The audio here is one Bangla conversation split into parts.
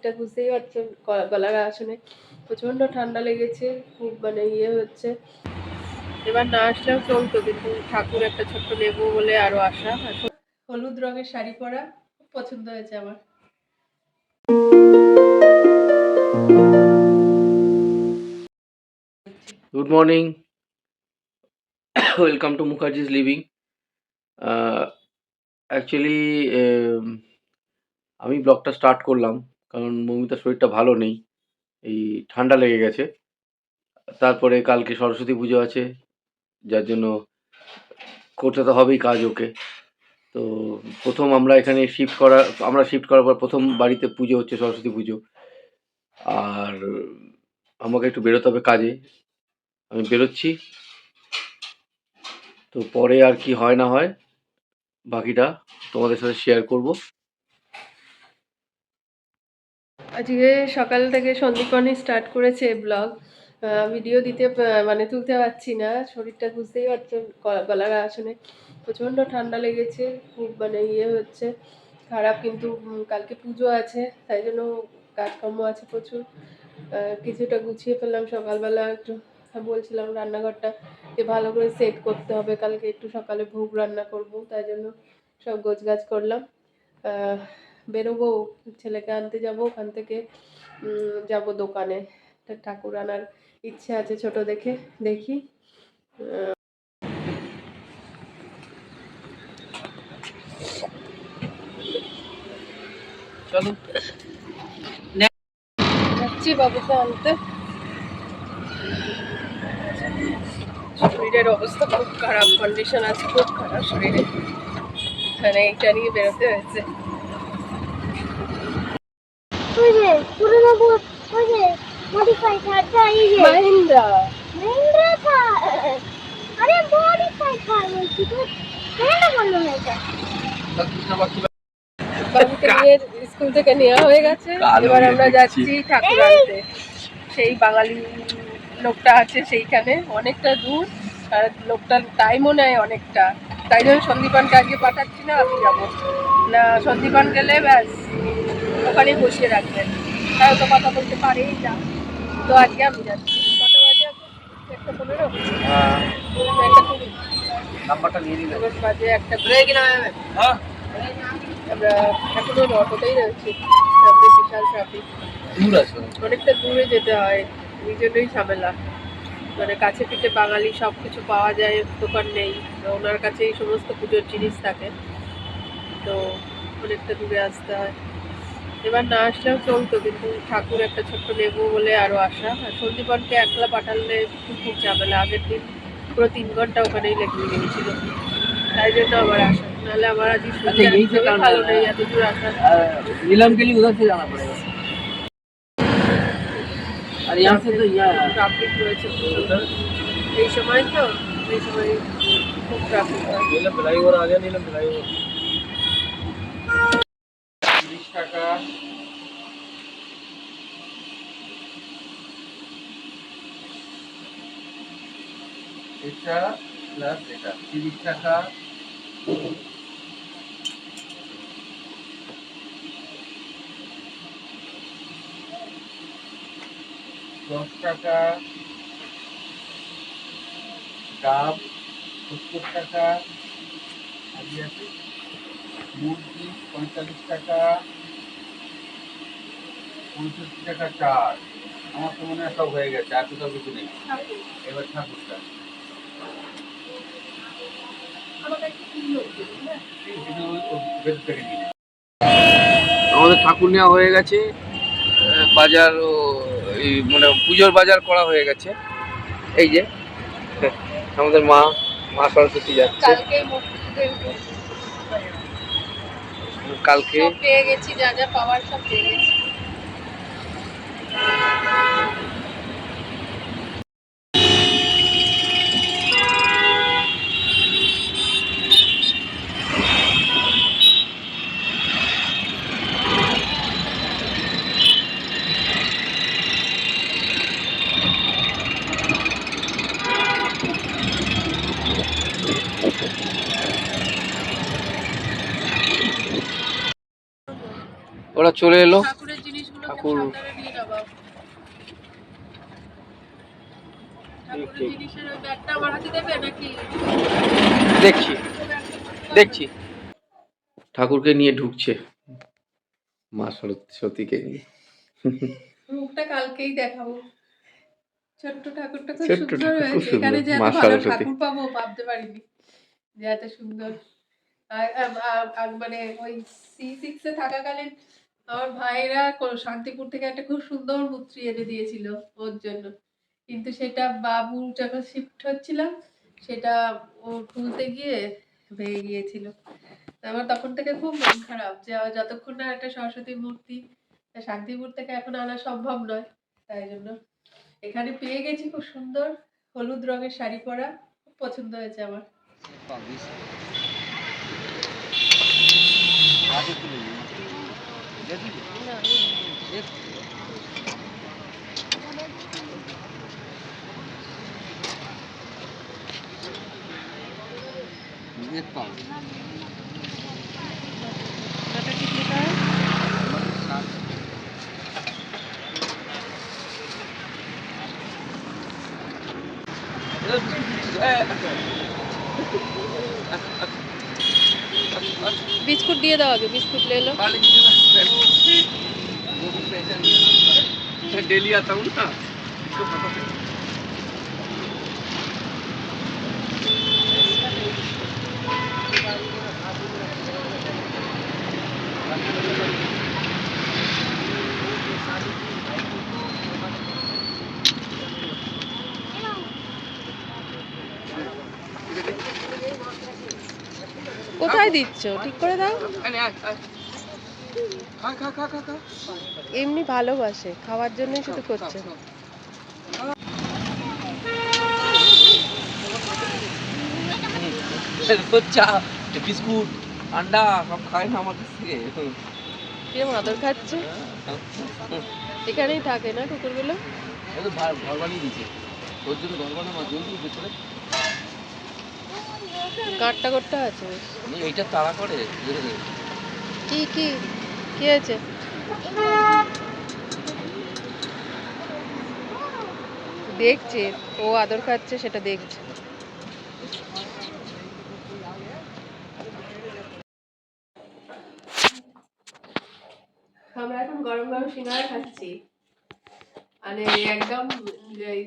শরীরটা বুঝতেই পারছেন গ- গলার আসনে প্রচণ্ড ঠান্ডা লেগেছে, খুব মানে ইয়ে হচ্ছে। এবার না আসলেও চলতো, কিন্তু ঠাকুর একটা ছোট্ট নেব বলে আরও আসা হলুদ রঙের শাড়ি পরা খুব পছন্দ হয়েছে আমার। Good morning welcome to Mukherjee's living actually আমি ব্লগটা স্টার্ট করলাম। কারণ মৌমিতার শরীরটা ভালো নেই। এই ঠান্ডা লেগে গেছে। তারপরে কালকে সরস্বতী পুজো আছে, যার জন্য করতে তো হবেই কাজ ওকে। তো প্রথম আমরা এখানে শিফট করা, আমরা শিফট করার পর প্রথম বাড়িতে পুজো হচ্ছে সরস্বতী পুজো। আর আমাকে একটু বেরোতে হবে কাজে। আমি বেরোচ্ছি। তো পরে আর কি হয় না হয়, বাকিটা তোমাদের সাথে শেয়ার করব। আজকে সকাল থেকে সন্দীপনী স্টার্ট করেছে ব্লগ ভিডিও দিতে মানে তুলতে পারছি না। শরীরটা বুঝতেই পারছ গলার আসনে। প্রচণ্ড ঠান্ডা লেগেছে, খুব মানে ইয়ে হচ্ছে। খারাপ কিন্তু কালকে পুজো আছে, তাই জন্য কাজকর্ম আছে প্রচুর। কিছুটা গুছিয়ে ফেললাম সকালবেলা একটু। বলছিলাম রান্নাঘরটা যে ভালো করে সেট করতে হবে। কালকে একটু সকালে ভোগ রান্না করব, তাই জন্য সব গোছগাছ করলাম। বেরোবো ছেলেকে আনতে যাব ওখান থেকে যাব দোকানে। ঠাকুর আনার ইচ্ছে আছে ছোট দেখে দেখি। চলো। যাচ্ছি বাবুকে আনতে। শরীরের অবস্থা খুব খারাপ কন্ডিশন আছে খুব খারাপ শরীরে। মানে এইটা নিয়ে বেরোতে হয়েছে। ওই যে পুরোনো বোট ওই যে মডিফাই কারটা এই যে। মাহিন্দ্রা। মহিন্দ্রা কার আরে মডিফাই কার বলছি তো। কেন বলল না এটা? বাবুকে নিয়ে স্কুল থেকে নেওয়া হয়ে গেছে। এবার আমরা যাচ্ছি ঠাকুর আনতে সেই বাঙালি লোকটা আছে সেইখানে অনেকটা দূর। আর লোকটার টাইমও নেয় অনেকটা। তাই জন্য সন্দীপানকে আজকে পাঠাচ্ছি না আমি যাব। না সন্দীপান গেলে ব্যাস। ওখানেই বসিয়ে রাখবেন তাই তো কথা বলতে পারেই না। তো আজকে আমি যাচ্ছি। কটা বাজে? একটা পনেরো? একটা কুড়ি। নাম্বারটা নিয়ে নিলে। বাজে একটা আমরা এখনও অটোতেই রয়েছি। বিশাল ট্রাফিক দূর আছে অনেকটা দূরে যেতে হয়। এই জন্যই ঝামেলা। মানে কাছে পিঠে বাঙালি সব কিছু পাওয়া যায় দোকান নেই। তো ওনার কাছে এই সমস্ত পুজোর জিনিস থাকে। তো অনেকটা দূরে আসতে হয়। এবার না আসলেও চলতো কিন্তু ঠাকুর একটা ছোট্ট নেবো বলে আরও আসা আর সন্দীপনকে একলা পাঠালে খুব খুব ঝামেলা আগের দিন পুরো তিন ঘন্টা ওখানেই লেগে গিয়েছিল তাই জন্য আমার আসা নাহলে আমার আজকে আচ্ছা, এই যে শরীরটা কারণে- ভালো নেই এত দূর আসা नीलम के लिए उधर से जाना पड़ेगा और यहाँ से तो यहाँ ট্রাফিক রয়েছে প্রচুর। এই সময় তো এই সময় খুব ট্রাফিক হয় नीलम फ्लाईओवर आ गया नीलम फ्लाईओवर তিরিশ এটা প্লাস এটা তিরিশ টাকা দশ টাকা। ডাব সত্তর টাকা। আছে। মুরগি পঁয়তাল্লিশ টাকা। পঁয়ষট্টি টাকা চার আমার তো মনে হয় সব হয়ে গেছে আর কোথাও কিছু নেই। এবার ঠাকুরটা এটা ওই- ওই ভেতর থেকে নিয়ে নে। আমাদের ঠাকুর নেওয়া হয়ে গেছে। বাজার এই মানে পুজোর বাজার করা হয়ে গেছে। এই যে আমাদের মা মা সরস্বতী যাচ্ছে। কালকে পেয়ে গেছি যা যা পাওয়ার সব পেয়ে গেছি। ওরা চলে এলো। ঠাকুর। দেখছি। দেখছি। ঠাকুরকে নিয়ে ঢুকছে। মা সরস্বতী সতীকে নিয়ে। মুখটা কালকেই দেখাবো। ছোট্ট ঠাকুরটা খুব সুন্দর হয়েছে। এখানে যে এত ভালো ঠাকুর পাবো ভাবতে পারিনি যে এত সুন্দর। আর মানে ওই সি সিক্সে থাকাকালীন আমার ভাইরা শান্তিপুর থেকে একটা খুব সুন্দর মূর্তি এনে দিয়েছিল ওর জন্য। কিন্তু সেটা বাবু যখন শিফট হচ্ছিলাম সেটা ও তুলতে গিয়ে ভেঙে গিয়েছিল। আমার তখন থেকে খুব মন খারাপ যে যতক্ষণ না একটা সরস্বতী মূর্তি শান্তিপুর থেকে এখন আনা সম্ভব নয়। তাই জন্য এখানে পেয়ে গেছি খুব সুন্দর হলুদ রঙের শাড়ি পরা, খুব পছন্দ হয়েছে আমার। है? বিস্কুট দিয়ে দাও আগে বিস্কুট ले लो डेली आता हूँ ना কোথায় দিচ্ছ ঠিক করে দাও এমনি ভালোবাসে খাওয়ার জন্যই শুধু করছে। চা বিস্কুট আন্ডা সব খায় না আমাদের কাছ থেকে। কে মাদর খাচ্ছে? এখানেই থাকে না কুকুরগুলো? ঘর বানিয়ে দিচ্ছে ওর জন্য ঘর বানানো মাছ জলদি ভেতরে। কাটটা করতে আছে এইটা তাড়া করে কি কি? কি আছে দেখছে, ও আদর খাচ্ছে, সেটা দেখছে। আমরা এখন গরম গরম সিঙ্গারা খাচ্ছি। মানে একদম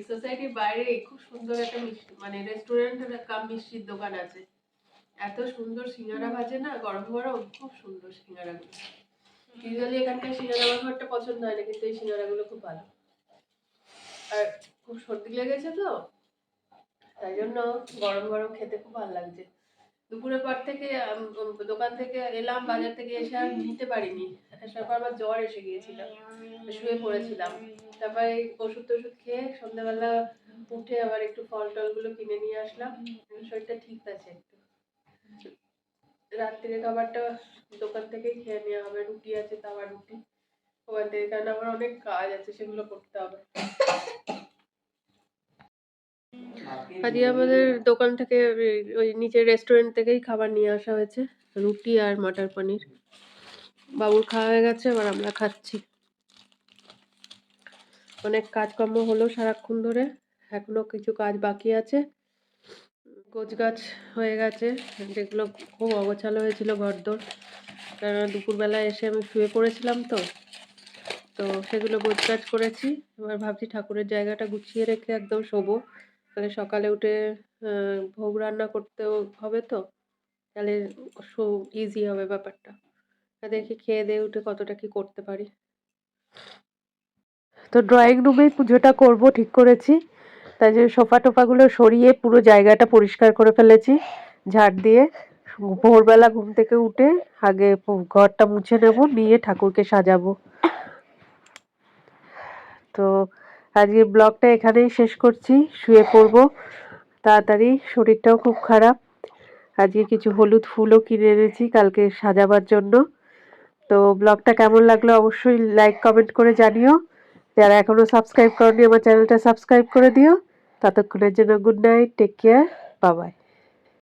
সোসাইটির বাইরে খুব সুন্দর একটা মিষ্টি মানে রেস্টুরেন্ট কাম মিষ্টির দোকান আছে। এত সুন্দর সিঙ্গারা ভাজে না, গরম গরম, খুব সুন্দর সিঙ্গারাগুলো ইউজুয়ালি এখানকার সিঙ্গারা আমার খুব একটা পছন্দ হয় না, কিন্তু এই সিঙ্গারাগুলো খুব ভালো। আর খুব সর্দি লেগেছে তো, তাই জন্য গরম গরম খেতে খুব ভালো লাগছে। দুপুরের পর থেকে দোকান থেকে এলাম, বাজার থেকে এসে আর নিতে পারিনি। আসার পর আমার জ্বর এসে গিয়েছিল, শুয়ে পড়েছিলাম। তারপরে ওষুধ টষুধ খেয়ে সন্ধ্যাবেলা উঠে আবার একটু ফল টলগুলো কিনে নিয়ে আসলাম। শরীরটা ঠিক আছে একটু। রাত্রিরে খাবারটা দোকান থেকেই খেয়ে নেওয়া হবে, রুটি আছে তাওয়া রুটি। ওখান থেকে কারণ আমার অনেক কাজ আছে, সেগুলো করতে হবে। আজকে আমাদের দোকান থেকে, ওই- নিচের রেস্টুরেন্ট থেকেই খাবার নিয়ে আসা হয়েছে, রুটি আর মটর পনির। বাবুর খাওয়া হয়ে গেছে, এবার আমরা খাচ্ছি। অনেক কাজকর্ম হলো সারাক্ষণ ধরে, এখনও কিছু কাজ বাকি আছে। গোছ গাছ হয়ে গেছে। যেগুলো খুব অগোছালো হয়েছিল ঘরদোর। কারণ দুপুরবেলা এসে আমি শুয়ে পড়েছিলাম তো। তো সেগুলো গোছ গাছ করেছি। এবার ভাবছি ঠাকুরের জায়গাটা গুছিয়ে রেখে একদম শোবো। তাহলে সকালে উঠে ভোগ রান্না করতেও হবে তো। তাহলে শো ইজি হবে ব্যাপারটা। তা দেখি খেয়ে দিয়ে উঠে কতটা কি করতে পারি। তো ড্রয়িং রুমেই পুজোটা করব, ঠিক করেছি। তাই যে সোফা টোফাগুলো সরিয়ে পুরো জায়গাটা পরিষ্কার করে ফেলেছি। ঝাড় দিয়ে ভোরবেলা ঘুম থেকে উঠে আগে ঘরটা মুছে নেব, নিয়ে ঠাকুরকে সাজাবো। তো আজকে ব্লগটা এখানেই শেষ করছি, শুয়ে পড়ব। তাড়াতাড়ি শরীরটাও খুব খারাপ। আজকে কিছু হলুদ ফুলও কিনে এনেছি কালকে সাজাবার জন্য। তো ব্লগটা কেমন লাগল অবশ্যই লাইক, কমেন্ট করে জানিও। যারা এখনও সাবস্ক্রাইব করনি, আমার চ্যানেলটা সাবস্ক্রাইব করে দিও। ততক্ষণের জন্য গুড নাইট টেক কেয়ার বাবাই